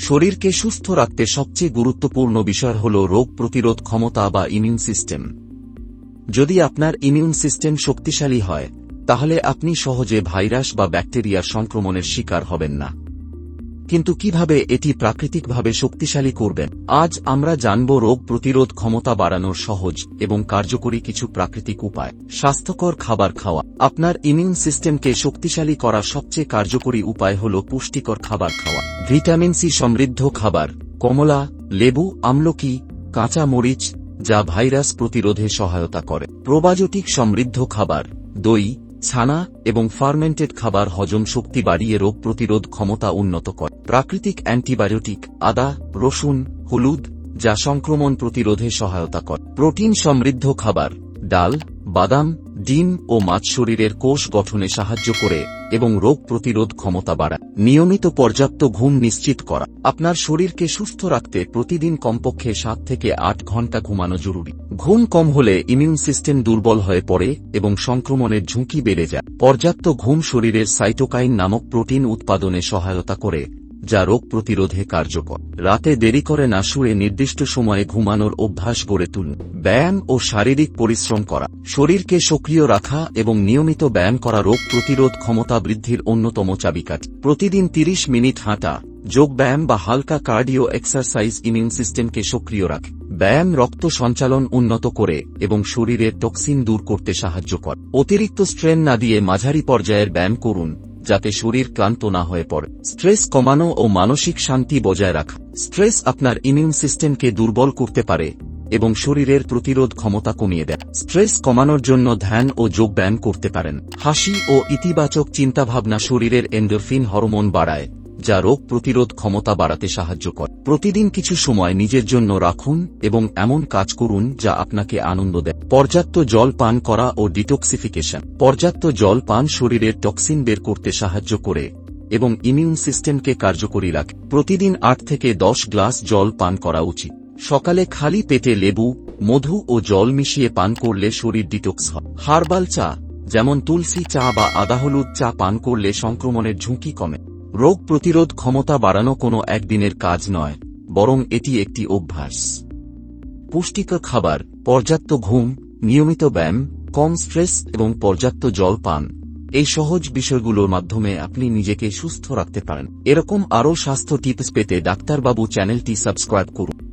শরীরকে সুস্থ রাখতে সবচেয়ে গুরুত্বপূর্ণ বিষয় হল রোগ প্রতিরোধ ক্ষমতা বা ইমিউন সিস্টেম যদি আপনার ইমিউন সিস্টেম শক্তিশালী হয়, তাহলে আপনি সহজে ভাইরাস বা ব্যাকটেরিয়ার সংক্রমণের শিকার হবেন না। কিন্তু কীভাবে এটি প্রাকৃতিকভাবে শক্তিশালী করবেন? আজ আমরা জানব রোগ প্রতিরোধ ক্ষমতা বাড়ানোর সহজ এবং কার্যকরী কিছু প্রাকৃতিক উপায়। স্বাস্থ্যকর খাবার খাওয়া। আপনার ইমিউন সিস্টেমকে শক্তিশালী করার সবচেয়ে কার্যকরী উপায় হল পুষ্টিকর খাবার খাওয়া। ভিটামিন সি সমৃদ্ধ খাবার। কমলা, লেবু, আমলকি, কাঁচা মরিচ যা ভাইরাস প্রতিরোধে সহায়তা করে। প্রোবায়োটিক সমৃদ্ধ খাবার। দই ছানা এবং ফার্মেন্টেড খাবার হজম শক্তি বাড়িয়ে রোগ প্রতিরোধ ক্ষমতা উন্নত করে। প্রাকৃতিক অ্যান্টিবায়োটিক, আদা, রসুন, হলুদ, যা সংক্রমণ প্রতিরোধে সহায়তা করে। প্রোটিন সমৃদ্ধ খাবার, ডাল বাদাম, ডিম ও মাছ শরীরের কোষ গঠনে সাহায্য করে এবং রোগ প্রতিরোধ ক্ষমতা বাড়ায়। নিয়মিত পর্যাপ্ত ঘুম নিশ্চিত করা। আপনার শরীরকে সুস্থ রাখতে প্রতিদিন কমপক্ষে সাত থেকে আট ঘণ্টা ঘুমানো জরুরি। ঘুম কম হলে ইমিউন সিস্টেম দুর্বল হয়ে পড়ে এবং সংক্রমণের ঝুঁকি বেড়ে যায়। পর্যাপ্ত ঘুম শরীরের সাইটোকাইন নামক প্রোটিন উৎপাদনে সহায়তা করে। যা রোগ প্রতিরোধে কার্যকর। রাতে দেরি করে না শুয়ে নির্দিষ্ট সময়ে ঘুমানোর অভ্যাস গড়ে তুলুন ব্যায়াম ও শারীরিক পরিশ্রম করা। শরীরকে সক্রিয় রাখা এবং নিয়মিত ব্যায়াম করা রোগ প্রতিরোধ ক্ষমতা বৃদ্ধির অন্যতম চাবিকাঠি। প্রতিদিন ৩০ মিনিট হাঁটা, যোগ ব্যায়াম বা হালকা কার্ডিও এক্সারসাইজ ইমিউন সিস্টেমকে সক্রিয় রাখে। ব্যায়াম রক্ত সঞ্চালন উন্নত করে এবং শরীরের টক্সিন দূর করতে সাহায্য করে। অতিরিক্ত স্ট্রেন না দিয়ে মাঝারি পর্যায়ের ব্যায়াম করুন। যাতে শরীর ক্লান্ত না হয়ে পড়ে। স্ট্রেস কমানো ও মানসিক শান্তি বজায় রাখা। স্ট্রেস আপনার ইমিউন সিস্টেমকে দুর্বল করতে পারে এবং শরীরের প্রতিরোধ ক্ষমতা কমিয়ে দেয়। স্ট্রেস কমানোর জন্য ধ্যান ও যোগব্যায়াম করতে পারেন। হাসি ও ইতিবাচক চিন্তাভাবনা শরীরের এন্ডোরফিন হরমোন বাড়ায়। যা রোগ প্রতিরোধ ক্ষমতা বাড়াতে সাহায্য করে। প্রতিদিন কিছু সময় নিজের জন্য রাখুন এবং এমন কাজ করুন যা আপনাকে আনন্দ দেয়। পর্যাপ্ত জল পান করা ও ডিটক্সিফিকেশন। পর্যাপ্ত জল পান শরীরের টক্সিন বের করতে সাহায্য করে এবং ইমিউন সিস্টেমকে কার্যকরী রাখে। প্রতিদিন আট থেকে দশ গ্লাস জল পান করা উচিত। সকালে খালি পেটে লেবু, মধু ও জল মিশিয়ে পান করলে শরীর ডিটক্স হয়। হার্বাল চা, যেমন তুলসী চা বা আদা হলুদ চা পান করলে সংক্রমণের ঝুঁকি কমে। রোগ প্রতিরোধ ক্ষমতা বাড়ানো কোনো একদিনের কাজ নয়, বরং এটি একটি অভ্যাস। পুষ্টিকর খাবার, পর্যাপ্ত ঘুম, নিয়মিত ব্যায়াম, কম স্ট্রেস এবং পর্যাপ্ত জল পান, এই সহজ বিষয়গুলোর মাধ্যমে আপনি নিজেকে সুস্থ রাখতে পারেন। এরকম আরও স্বাস্থ্য টিপস পেতে ডাক্তারবাবু চ্যানেলটি সাবস্ক্রাইব করুন।